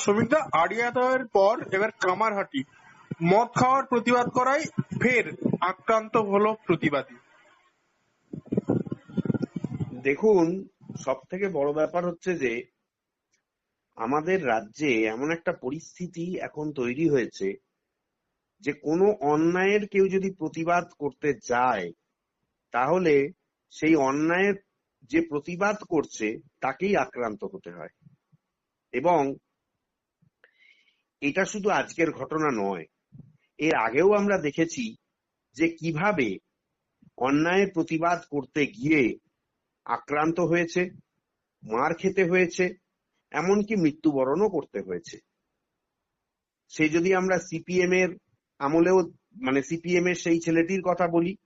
শ্রমিকদা আড়িয়াদহের পর এবার কামারহাটি, মদ খাওয়ার প্রতিবাদ করায় ফের আক্রান্ত হলো প্রতিবাদী। দেখুন সব থেকে বড় ব্যাপার হচ্ছে যে আমাদের রাজ্যে এমন একটা পরিস্থিতি এখন তৈরি হয়েছে যে কোনো অন্যায়ের কেউ যদি প্রতিবাদ করতে যায় তাহলে সেই অন্যায়ের যে প্রতিবাদ করছে তাকেই আক্রান্ত হতে হয়। এবং এটা শুধু আজকের ঘটনা নয়, এর আগেও আমরা দেখেছি যে কীভাবে অন্যায়ের প্রতিবাদ করতে গিয়ে আক্রান্ত হয়েছে, মার খেতে হয়েছে, এমনকি মৃত্যুবরণও করতে হয়েছে। সে যদি আমরা সিপিএম এর আমলেও মানে সিপিএম এর সেই ছেলেটির কথা বলি,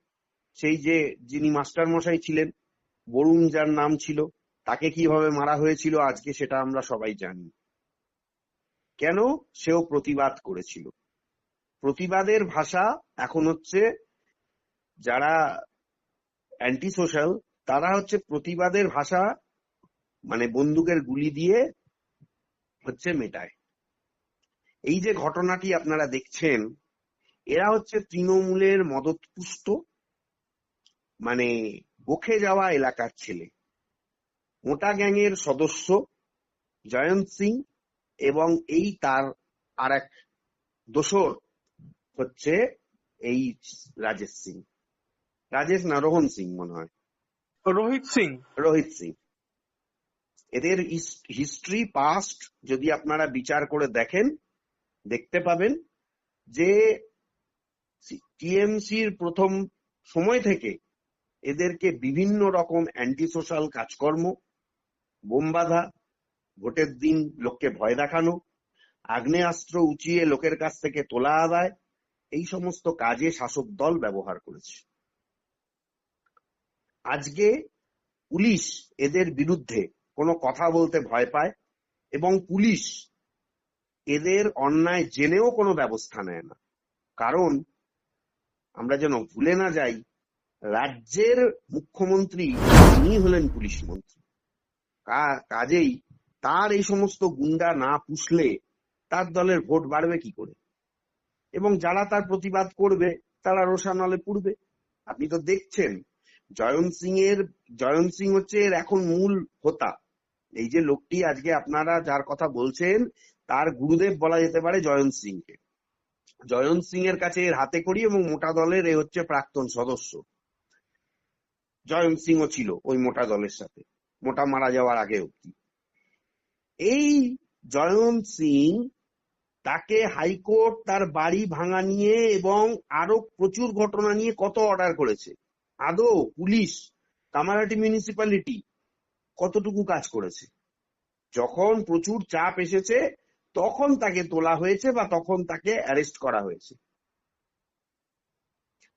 সেই যে, যিনি মাস্টার মশাই ছিলেন, বরুণ যার নাম ছিল, তাকে কীভাবে মারা হয়েছিল আজকে সেটা আমরা সবাই জানি। কেন সেও প্রতিবাদ করেছিল? প্রতিবাদের ভাষা এখন হচ্ছে যারা অ্যান্টি সোশ্যাল তারা হচ্ছে প্রতিবাদের ভাষা মানে বন্দুকের গুলি দিয়ে হচ্ছে মেটায়। এই যে ঘটনাটি আপনারা দেখছেন, এরা হচ্ছে তৃণমূলের মদতপুষ্ট মানে বকে যাওয়া এলাকার ছেলে। মোটা গ্যাংয়ের সদস্য জয়ন্ত সিং এবং এই তার আর এক দোসর হচ্ছে এই রাজেশ সিং। রাজেশ না রোহন সিং মনে হয়। রোহিত সিং। রোহিত সিং। এদের হিস্ট্রি পাস্ট যদি আপনারা বিচার করে দেখেন দেখতে পাবেন যে টিএমসির প্রথম সময় থেকে এদেরকে বিভিন্ন রকম অ্যান্টি সোশ্যাল কাজকর্ম বোম বাঁধা ভোটের দিন লোককে ভয় দেখানো, আগ্নেয়াস্ত্র উঁচিয়ে লোকের কাছ থেকে তোলা আদায়, এই সমস্ত কাজে শাসক দল ব্যবহার করেছে। আজকে পুলিশ এদের বিরুদ্ধে কোনো কথা বলতে ভয় পায় এবং পুলিশ এদের অন্যায় জেনেও কোনো ব্যবস্থা নেয় না। কারণ আমরা যেন ভুলে না যাই, রাজ্যের মুখ্যমন্ত্রী তিনি হলেন পুলিশ মন্ত্রী। কাজেই তার এই সমস্ত গুন্ডা না পুষলে তার দলের ভোট বাড়বে কি করে? এবং যারা তার প্রতিবাদ করবে, তারা রোষানলে পুড়বে। আপনি তো দেখছেন, জয়ন্ত সিং এর জয়ন্ত সিং হচ্ছে এর এখন মূল হোতা। এই যে লোকটি আজকে আপনারা যার কথা বলছেন, তার গুরুদেব বলা যেতে পারে জয়ন্ত সিং কে জয়ন্ত সিং এর কাছে এর হাতে করি এবং মোটা দলের এ হচ্ছে প্রাক্তন সদস্য। জয়ন্ত সিংও ছিল ওই মোটা দলের সাথে। মোটা মারা যাওয়ার আগে অব্দি এই জয়ন্ত সিং তাকে হাইকোর্ট তার বাড়ি ভাঙা নিয়ে এবং আরও প্রচুর ঘটনা নিয়ে কত অর্ডার করেছে। আদৌ পুলিশ, কামারহাটি মিউনিসিপ্যালিটি কতটুকু কাজ করেছে? যখন প্রচুর চাপ এসেছে, তখন তাকে তোলা হয়েছে বা তখন তাকে অ্যারেস্ট করা হয়েছে।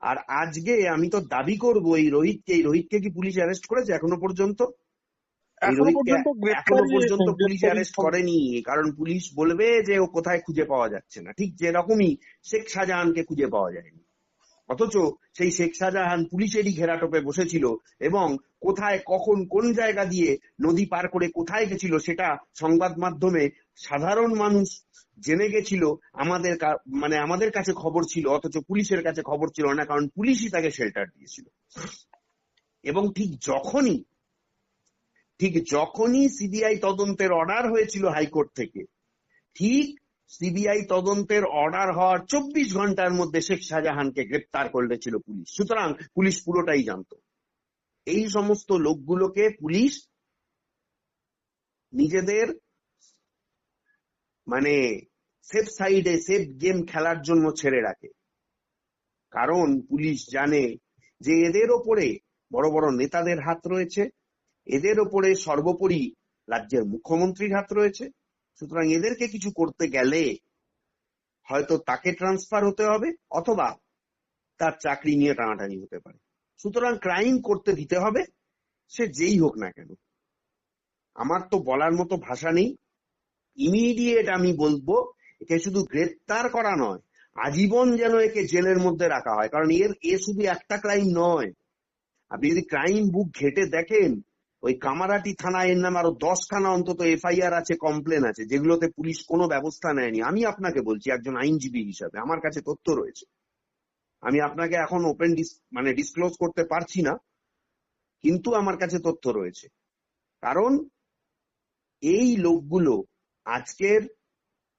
আর আজকে আমি তো দাবি করব এই রোহিতকে এই রোহিতকে কি পুলিশ অ্যারেস্ট করেছে এখনও পর্যন্ত? এখনও পর্যন্ত পুলিশ অ্যারেস্ট করেনি কারণ পুলিশ বলবে যে ও কোথায় খুঁজে পাওয়া যাচ্ছে না। ঠিক যেরকমই শেখ শাহজাহানকে খুঁজে পাওয়া যায়নি। অথচ সেই শেখ শাহজাহান পুলিশেরই ঘেরাটোপে বসেছিল এবং কোথায় কখন কোন জায়গা দিয়ে নদী পার করে কোথায় গেছিল সেটা সংবাদ মাধ্যমে সাধারণ মানুষ জেনে গেছিল। আমাদের মানে আমাদের কাছে খবর ছিল অথচ পুলিশের কাছে খবর ছিল না কারণ পুলিশই তাকে শেল্টার দিয়েছিল। এবং ঠিক যখনই ঠিক যখনই সিবিআই তদন্তের অর্ডার হয়েছিল হাইকোর্ট থেকে, ঠিক সিবিআই তদন্তের অর্ডার হওয়ার চব্বিশ ঘণ্টার মধ্যে শেখ শাহজাহানকে গ্রেপ্তার করেছিল পুলিশ। সুতরাং পুলিশ পুরোটাই জানত। এই সমস্ত লোকগুলোকে পুলিশ নিজেদের মানে সেফ সাইডে সেফ গেম খেলার জন্য ছেড়ে রাখে। কারণ পুলিশ জানে যে এদের ওপরে বড় বড় নেতাদের হাত রয়েছে এদের ওপরে সর্বোপরি রাজ্যের মুখ্যমন্ত্রীর হাত রয়েছে। সুতরাং এদেরকে কিছু করতে গেলে হয়তো তাকে ট্রান্সফার হতে হবে অথবা তার চাকরি নিয়ে টানাটানি হতে পারে। সুতরাং ক্রাইম করতে দিতে হবে, সে যেই হোক না কেন। আমার তো বলার মতো ভাষা নেই। ইমিডিয়েট আমি বলব, একে শুধু গ্রেপ্তার করা নয়, আজীবন যেন একে জেলের মধ্যে রাখা হয়। কারণ এর, এ শুধু একটা ক্রাইম নয়। আপনি যদি ক্রাইম বুক ঘেটে দেখেন ওই কামারাটি থানায় এর নামে আরও দশখানা অন্তত এফআইআর আছে কমপ্লেন আছে, যেগুলোতে পুলিশ কোনো ব্যবস্থা নেয়নি। আমি আপনাকে বলছি, একজন আইনজীবী হিসাবে, আমার কাছে তথ্য রয়েছে। আমি আপনাকে এখন ওপেন মানে ডিসক্লোজ করতে পারছি না, কিন্তু আমার কাছে তথ্য রয়েছে। কারণ এই লোকগুলো আজকের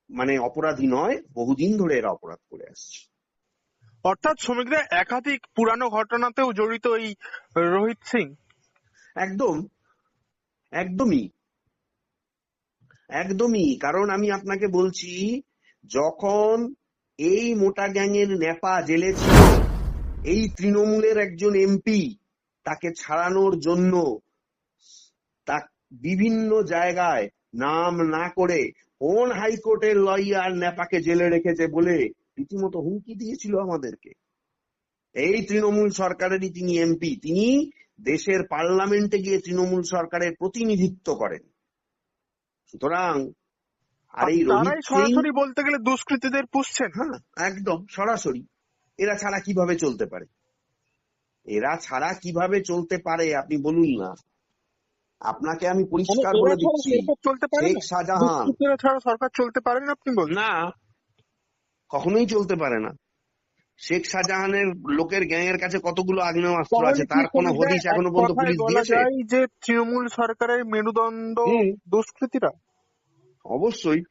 মানে অপরাধী নয়, বহুদিন ধরে এরা অপরাধ করে আসছে। অর্থাৎ শ্রমিকরা একাধিক পুরানো ঘটনাতেও জড়িত এই রোহিত সিং একদম, একদমই একদমই। কারণ আমি আপনাকে বলছি, যখন এই মোটা গ্যাংয়ের নেপা জেলে ছিল, এই তৃণমূলের একজন এমপি তাকে ছাড়ানোর জন্য তা বিভিন্ন জায়গায় নাম না করে কোন হাইকোর্টের লয়ার নেপাকে জেলে রেখেছে বলে রীতিমতো হুমকি দিয়েছিল আমাদেরকে। এই তৃণমূল সরকারেরই তিনি এমপি। তিনি দেশের পার্লামেন্টে গিয়ে তৃণমূল সরকারের প্রতিনিধিত্ব করেন। সুতরাং আর এই সরাসরি বলতে গেলে দুষ্কৃতীদের পুষছেন হ্যাঁ। একদম সরাসরি। এরা ছাড়া কীভাবে চলতে পারে? এরা ছাড়া কীভাবে চলতে পারে আপনি বলুন না। আপনাকে আমি মানে পরিষ্কার বলে ছাড়া দিচ্ছি সরকার চলতে পারে শেখ না? শাহজাহান। ছাড়া সরকার চলতে পারে না আপনি বলছেন না কখনোই চলতে পারে না। শেখ শাহজাহানের লোকের গ্যাংয়ের কাছে কতগুলো আগ্নেয়াস্ত্র আছে? তার কোন এক এখনও পর্যন্ত পুলিশ দিয়েছে? যে তৃণমূল সরকারের মেরুদণ্ড। দুষ্কৃতীরা। অবশ্যই।